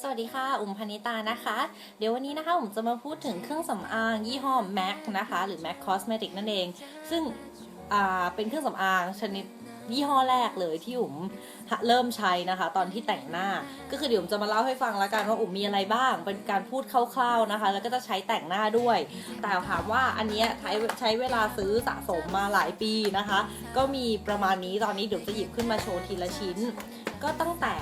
สวัสดีค่ะ อุ๋มพนิตานะคะ เดี๋ยววันนี้นะคะ อุ๋มจะมาพูดถึงเครื่องสำอางยี่ห้อ MAC นะคะ หรือ MAC Cosmetic นั่นเอง ซึ่งเป็นเครื่องสำอางชนิด ยี่ห้อแรกเลยที่อุ๋มเริ่มใช้นะคะ ตอนที่แต่งหน้าก็คือเดี๋ยวอุ๋มจะมาเล่าให้ฟังละกันว่าอุ๋มมีอะไรบ้าง เป็นการพูดคร่าวๆนะคะ แล้วก็จะใช้แต่งหน้าด้วย แต่ถามว่าอันเนี้ยใช้ใช้เวลาซื้อสะสมมาหลายปีนะคะ ก็มีประมาณนี้ตอนนี้เดี๋ยวจะหยิบขึ้นมาโชว์ทีละชิ้น ก็ตั้งแต่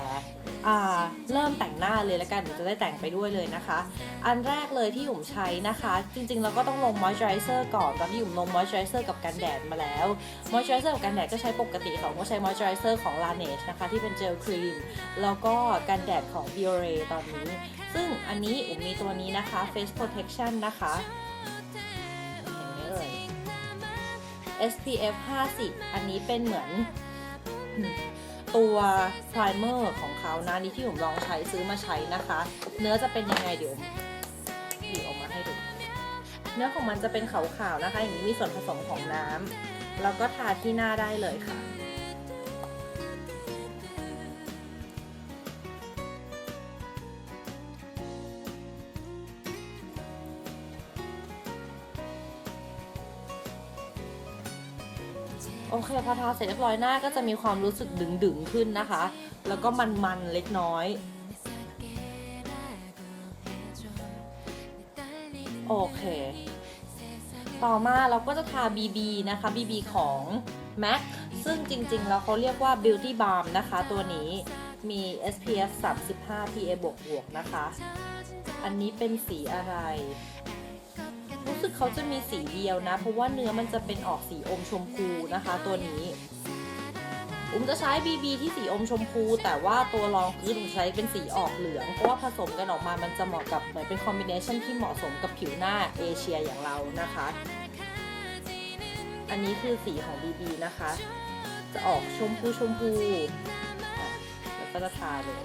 เริ่มแต่งหน้าเลยแล้วกันเดี๋ยวจะได้แต่งไปด้วยเลยนะคะ อันแรกเลยที่หยุมใช้นะคะ จริงๆเราก็ต้องลงมอยส์เจอไรเซอร์ก่อนตอนที่หยุมลงมอยส์เจอไรเซอร์กับกันแดดมาแล้วมอยส์เจอไรเซอร์กับกันแดดก็ใช้ปกติค่ะผมก็ใช้มอยส์เจอไรเซอร์ของ Laneige นะคะที่เป็นเจลครีมแล้วก็กันแดดของ Biore ตอนนี้ ซึ่งอันนี้อุ๋มมีตัวนี้นะคะ Face Protection นะคะเห็นไหมเอ่ย SPF 50 อันนี้เป็นเหมือน ตัวไพรเมอร์ของเขานะนี่ที่ผมลองใช้ซื้อมาใช้นะคะ เนื้อจะเป็นยังไงเดี๋ยวดีออกมาให้ดู เนื้อของมันจะเป็นขาวๆนะคะ อย่างนี้มีส่วนผสมของน้ำแล้วก็ทาที่หน้าได้เลยค่ะ โอเคพอทาเสร็จเรียบร้อยหน้าก็จะมีความรู้สึกดึงๆขึ้นนะคะ แล้วก็มันๆเล็กน้อย โอเค ต่อมาเราก็จะทา BB นะคะ BB ของ MAC ซึ่งจริงๆ แล้วเขาเรียกว่า Beauty Balm นะคะ ตัวนี้มี SPF 35 PA บวกบวกๆนะคะ อันนี้เป็นสีอะไร สึกเขาจะมีสีเดียวนะ เพราะว่าเนื้อมันจะเป็นออกสีอมชมพูนะคะ ตัวนี้ อุ้มจะใช้ BB ที่สีอมชมพู แต่ว่าตัวรองพื้นอุ้มใช้เป็นสีออกเหลือง เพราะว่าผสมกันออกมามันจะเหมาะกับเหมือนเป็นคอมบิเนชันที่เหมาะสมกับผิวหน้าเอเชียอย่างเรานะคะ อันนี้คือสีของ BB นะคะ จะออกชมพูชมพูแล้วก็จะทาเลย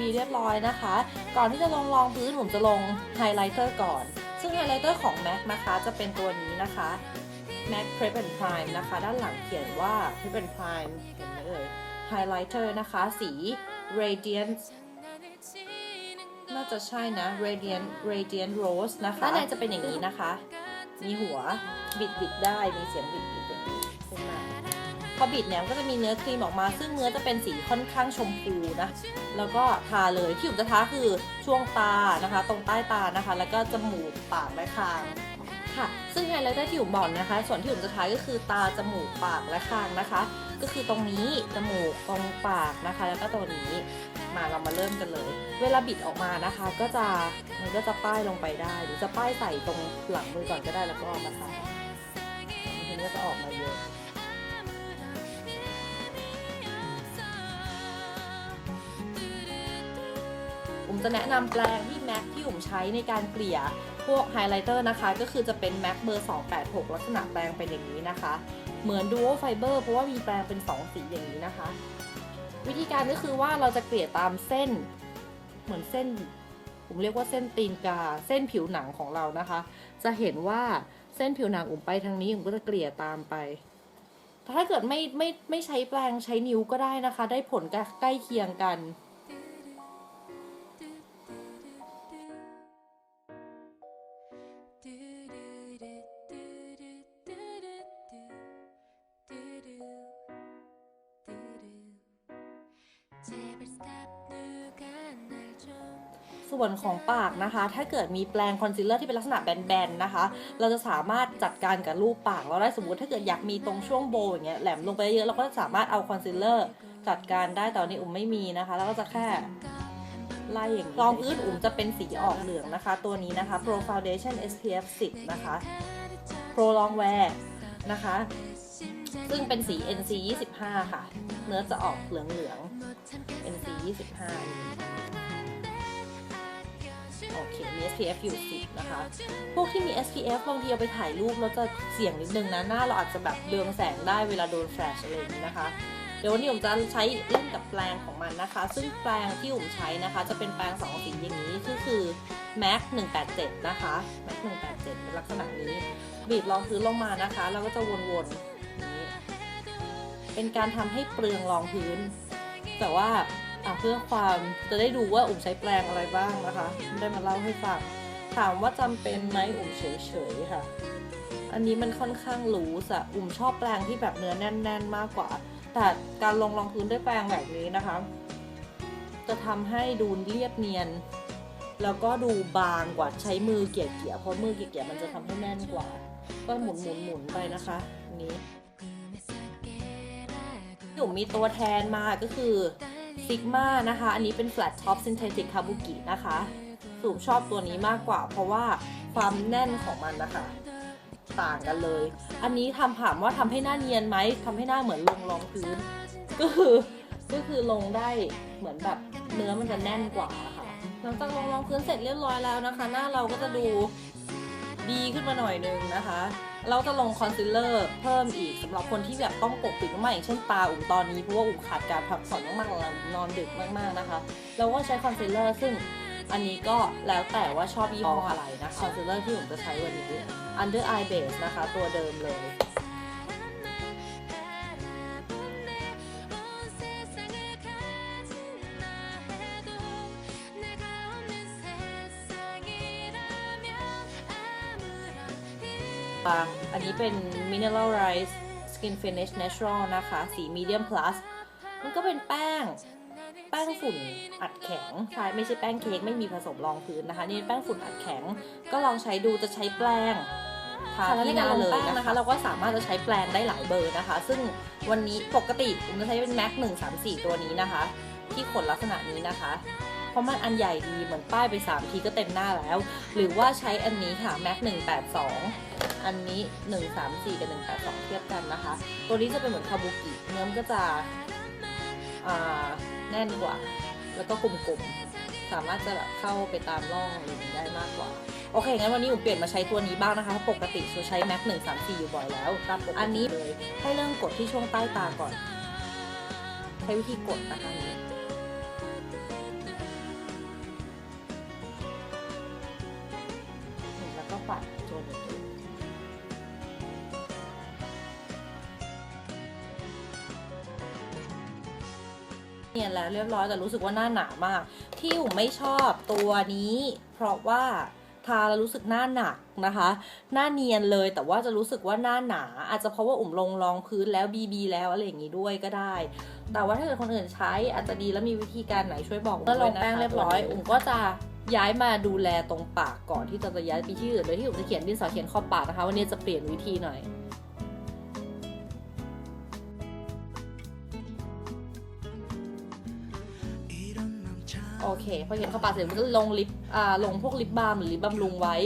BB เรียบร้อยนะคะ ก่อนที่จะลงรองพื้นผมจะลงไฮไลท์เตอร์ก่อน ซึ่งไฮไลท์เตอร์ของ MAC นะคะจะเป็นตัวนี้นะคะ MAC Prep and Prime นะคะ ด้านหลังเขียนว่า Prep and Prime เห็นไหมเอ่ยไฮไลท์เตอร์นะคะ สี Radiant น่าจะใช่นะ Radiant Radiant Rose นะคะด้านในจะเป็นอย่างนี้นะคะ มีหัวบิดบิดๆได้ มีเสียงบิดบิด พอบิดเนี่ยก็จะมีเนื้อครีมออกมา ซึ่งเนื้อจะเป็นสีค่อนข้างชมพูนะ แล้วก็ทาเลยที่ผมจะทาคือช่วงตานะคะ ตรงใต้ตานะคะ แล้วก็จมูกปากและคางค่ะ ซึ่งไฮไลท์ที่ผมบอกนะคะ ส่วนที่ผมจะทาก็คือตาจมูกปากและคางนะคะ ก็คือตรงนี้จมูกตรงปากนะคะ แล้วก็ตรงนี้มาเรามาเริ่มกันเลย เวลาบิดออกมานะคะ ก็จะมันก็จะป้ายลงไปได้ หรือจะป้ายใส่ตรงหลังมือก่อนก็ได้แล้วก็เอามาทาทีนี้ก็จะออกมาเยอะ ผมจะแนะนำแปลงที่แม็กที่ผมใช้ในการเกลี่ยพวกไฮไลท์เตอร์นะคะ ก็คือจะเป็นแม็กเบอร์ 286 ลักษณะแปลงเป็นอย่างนี้นะคะ เหมือน Duo Fiber เพราะว่ามีแปลงเป็น 2 สีอย่างนี้นะคะ วิธีการก็คือว่าเราจะเกลี่ยตามเส้น เหมือนเส้น ผมเรียกว่าเส้นตีนกา เส้นผิวหนังของเรานะคะ จะเห็นว่าเส้นผิวหนังอุ่มไปทางนี้อุ่มก็จะเกลี่ยตามไปถ้าเกิดไม่ไม่ไม่ใช้แปรงใช้นิ้วก็ได้นะคะ ได้ผลใกล้เคียงกัน ส่วนของปากนะคะ ถ้าเกิดมีแปรงคอนซีลเลอร์ที่เป็นลักษณะแบนๆนะคะ เราจะสามารถจัดการกับรูปปากเราได้สมมติถ้าเกิดอยากมีตรงช่วงโบอย่างเงี้ยแหลมลงไปเยอะเราก็สามารถเอาคอนซีลเลอร์จัดการได้แต่วันนี้อุ่มไม่มีนะคะ แล้วก็จะแค่ไล่อย่างรองพื้นอุ่มจะเป็นสีออกเหลืองนะคะ ตัวนี้นะคะ Pro Foundation SPF 10 นะคะ Pro Long Wear นะคะ ซึ่งเป็นสี NC 25 ค่ะ เนื้อจะออกเหลืองๆ NC 25 นี่โอเคมี SPF อยู่10นะคะ พวกที่มี SPF บางทีเอาไปถ่ายรูปแล้วจะเสี่ยงนิดนึงนะ หน้าเราอาจจะแบบเรืองแสงได้เวลาโดนแฟลชอะไรอย่างนี้นะคะ เดี๋ยววันนี้ผมจะใช้เล่นกับแปรงของมันนะคะ ซึ่งแปรงที่ผมใช้นะคะ จะเป็นแปรงสองสีอย่างนี้ก็คือ MAC 187 นะคะ MAC 187เป็นลักษณะนี้ บีบรองพื้นลงมานะคะ แล้วก็จะวนๆนี้ เป็นการทำให้เปลืองรองพื้น แต่ว่า เพื่อความจะได้ดูว่าอุ่มใช้แปรงอะไรบ้างนะคะ ได้มาเล่าให้ฟังถามว่าจำเป็นไหมอุ่มเฉยๆค่ะ อันนี้มันค่อนข้างรู้สะอุ่มชอบแปรงที่แบบเนื้อแน่น ๆ มากกว่า แต่การลงรองพื้นด้วยแปรงแบบนี้นะคะ จะทำให้ดูเรียบเนียน แล้วก็ดูบางกว่าใช้มือเกี่ยเกี่ยเพราะมือเกี่ยเกี่ยมันจะทำให้แน่นกว่า ก็หมุนหมุนหมุนๆไปนะคะอันนี้หนูมีตัวแทนมาก็คือ ซิกมานะคะ อันนี้เป็น flat top synthetic kabuki นะคะ สูบชอบตัวนี้มากกว่า เพราะว่าความแน่นของมันนะคะต่างกันเลย อันนี้ทำถามว่าทำให้หน้าเนียนไหมทำให้หน้าเหมือนลงรองพื้น ก็คือก็คือลงได้เหมือนแบบเนื้อมันจะแน่นกว่าค่ะ หลังจากลงรองพื้นเสร็จเรียบร้อยแล้วนะคะ หน้าเราก็จะดูดีขึ้นมาหน่อยนึงนะคะ เราจะลงคอนซีลเลอร์เพิ่มอีกสำหรับคนที่แบบต้องปกปิดมากๆอย่างเช่นตาอุ่มตอนนี้เพราะว่าอุ่มขาดการพักผ่อนมากๆแล้วนอนดึกมากๆนะคะ เราก็ใช้คอนซีลเลอร์ซึ่งอันนี้ก็แล้วแต่ว่าชอบยี่ห้ออะไรนะคอนซีลเลอร์ที่ผมจะใช้วันนี้ Under Eye Base นะคะ ตัวเดิมเลย อะอันนี้เป็น Mineralize Skin Finish Natural นะคะ สี Medium Plus มันก็เป็นแป้ง แป้งฝุ่นอัดแข็ง ใช่ ไม่ใช่แป้งเค้ก ไม่มีผสมรองพื้นนะคะ นี่เป็นแป้งฝุ่นอัดแข็ง ก็ลองใช้ดู จะใช้แปรงทาที่หน้าเลยนะคะ เราก็สามารถจะใช้แปรงได้หลายเบอร์นะคะ ซึ่งวันนี้ปกติผมจะใช้เป็น MAC 134 ตัวนี้นะคะ ที่ขนลักษณะนี้นะคะ เพราะมันอันใหญ่ดีเหมือนป้ายไป 3 ทีก็เต็มหน้าแล้ว หรือว่าใช้อันนี้ค่ะ MAC 182 อันนี้ 134 กับ 182 เทียบกันนะคะ ตัวนี้จะเป็นเหมือนคาบุกิ เนื้อมก็จะแน่นกว่า แล้วก็กลมๆ สามารถจะแบบเข้าไปตามร่องอะไรอได้มากกว่า โอเค งั้นวันนี้ผมเปลี่ยนมาใช้ตัวนี้บ้างนะคะ ปกติจะใช้ MAC 134 อยู่บ่อยแล้วตามปกติอันนี้เลยให้เริ่มกดที่ช่วงใต้ตาก่อน ใช้วิธีกดนะคะอัน เนียนแล้วเรียบร้อยแต่รู้สึกว่าหน้าหนามาก ที่ผมไม่ชอบตัวนี้ เพราะว่าทาแล้วรู้สึกหน้าหนักนะคะ หน้าเนียนเลยแต่ว่าจะรู้สึกว่าหน้าหนา อาจจะเพราะว่าอุ่มลงรองพื้นแล้วบีบีแล้วอะไรอย่างนี้ด้วยก็ได้ แต่ว่าถ้าเกิดคนอื่นใช้อาจจะดีแล้วมีวิธีการไหนช่วยบอกเมื่อลงแป้งเรียบร้อย อุ่มก็จะย้ายมาดูแลตรงปากก่อนที่จะจะย้ายไปที่อื่นโดยที่อุ่มจะเขียนดินสอเขียนขอบปากนะคะวันนี้จะเปลี่ยนวิธีหน่อย โอเค พอเขียนเข้าปากเสร็จมันก็ลงลิปอ่าลงพวกลิปบาล์มหรือลิปบำรุงไว้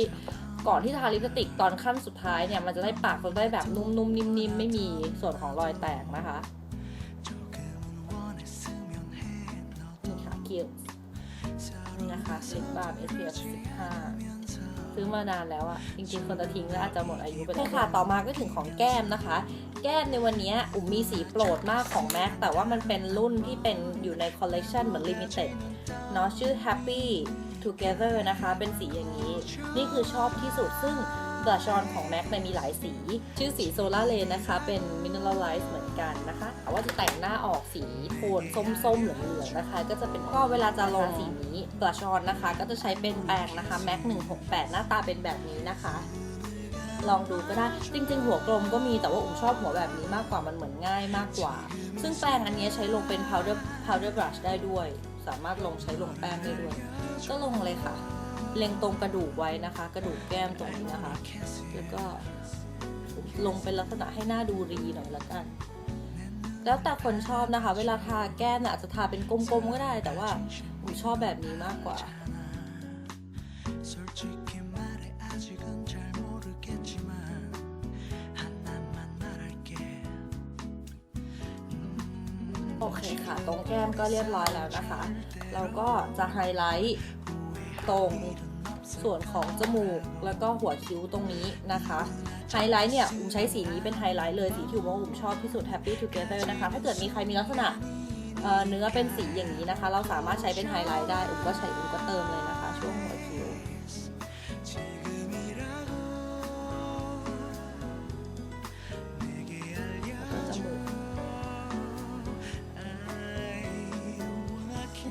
ก่อนที่ทาลิปสติกตอนขั้นสุดท้ายเนี่ยมันจะได้ปากเราได้แบบนุ่มๆนิ่มๆไม่มีส่วนของรอยแตกนะคะนี่ค่ะคิวนะคะลิปบาล์ม SPF 15 ซื้อมานานแล้วอะจริงๆคนจะทิ้งแล้วอาจจะหมดอายุไปแล้วค่ะต่อมาก็ถึงของแก้มนะคะ แก้มในวันนี้อุ่มมีสีโปรดมากของแม็กแต่ว่ามันเป็นรุ่นที่เป็นอยู่ในคอลเลกชันเหมือนลิมิเต็ดเนาะชื่อ Happy Together นะคะ เป็นสีอย่างนี้ นี่คือชอบที่สุดซึ่งบลัชออนของ MAC เนี่ยมีหลายสี ชื่อสี Solar Lane นะคะ เป็น Mineralize เหมือน กันนะคะแต่ว่าจะแต่งหน้าออกสีโทนส้มๆเหลืองๆนะคะ ก็จะเป็นก็เวลาจะลงสีนี้บลัชออนนะคะ ก็จะใช้เป็นแปรงนะคะ MAC 168 หน้าตาเป็นแบบนี้นะคะ ลองดูก็ได้จริง ๆ หัวกลมก็มีแต่ว่าอุ้มชอบหัวแบบนี้มากกว่ามันเหมือนง่ายมากกว่า ซึ่งแปรงอันนี้ใช้ลงเป็น powder powder brush ได้ด้วย สามารถลงใช้ลงแป้งได้ด้วย ก็ลงเลยค่ะ เล็งตรงกระดูกไว้นะคะ กระดูกแก้มตรงนี้นะคะ แล้วก็ลงเป็นลักษณะให้หน้าดูรีหน่อยละกัน แล้วแต่คนชอบนะคะ เวลาทาแก้มอาจจะทาเป็นกลมๆก็ได้ แต่ว่าผมชอบแบบนี้มากกว่า โอเคค่ะ ตรงแก้มก็เรียบร้อยแล้วนะคะ เราก็จะไฮไลท์ตรง ส่วนของจมูกแล้วก็หัวคิ้วตรงนี้นะคะไฮไลท์เนี่ยอุ้มใช้สีนี้เป็นไฮไลท์เลยสีที่อุ้มว่าอุ้มชอบที่สุด Happy Together นะคะ ถ้าเกิดมีใครมีลักษณะเเนื้อเป็นสีอย่างนี้นะคะ เราสามารถใช้เป็นไฮไลท์ได้อุ้มก็ใช้อุ้มก็เติมเลยนะคะ ช่วงหัวคิ้ว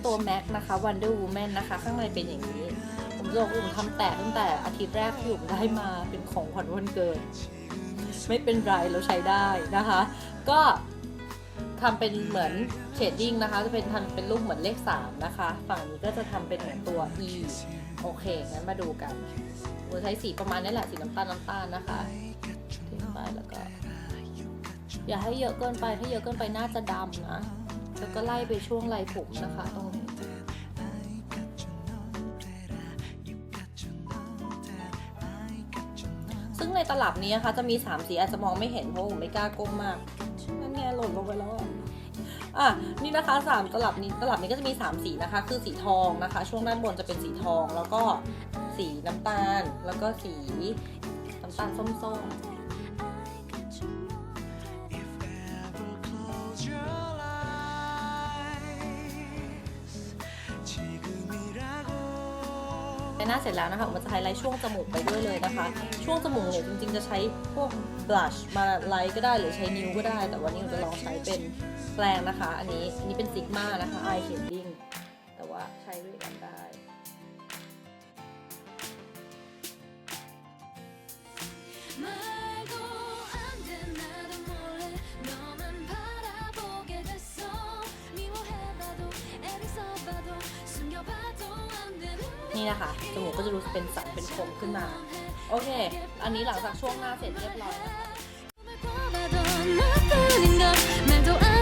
ตัวแม็กนะคะ Wonder Woman นะคะ ข้างในเป็นอย่างนี้ ผมจะบอกว่าผมทำแตกตั้งแต่อาทิตย์แรกที่ผมได้มาเป็นของขวัญวันเกิด ไม่เป็นไรเราใช้ได้นะคะ ก็ทำเป็นเหมือนเชดดิ้งนะคะ จะเป็นทำเป็นรูปเหมือนเลข 3 นะคะ ฝั่งนี้ก็จะทำเป็นเหมือนตัว E โอเค งั้นมาดูกันผมใช้สีประมาณนี้แหละสีน้ำตาลน้ำตาลนะคะทิ้งไปแล้วก็ อย่าให้เยอะเกินไป ถ้าเยอะเกินไปน่าจะดำนะ แล้วก็ไล่ไปช่วงไหล่ผมนะคะ ตรง งในตลับนี้นะคะจะมี3สีอาจจะมองไม่เห็นเพราะผมไม่กล้าก้มมากนั่นไงหล่นลงไปแล้วอะอะนี่นะคะ3ตลับนี้ตลับนี้ก็จะมี 3 สีนะคะ คือสีทองนะคะ ช่วงด้านบนจะเป็นสีทอง แล้วก็สีน้ำตาล แล้วก็สีน้ำตาลส้มๆ หน้าเสร็จแล้วนะคะผมจะไฮไลท์ช่วงจมูกไปด้วยเลยนะคะ ช่วงจมูกเนี่ยจริงๆจะใช้พวกบลัชมาไลท์ก็ได้หรือใช้นิ้วก็ได้ แต่วันนี้ผมจะลองใช้เป็นแปรงนะคะ อันนี้อันนี้เป็นซิกมานะคะ eye shading แต่ นี่นะคะ จมูกก็จะรู้สึกเป็นสันเป็นคมขึ้นมา โอเค อันนี้หลังจากช่วงหน้าเสร็จเรียบร้อยนะคะ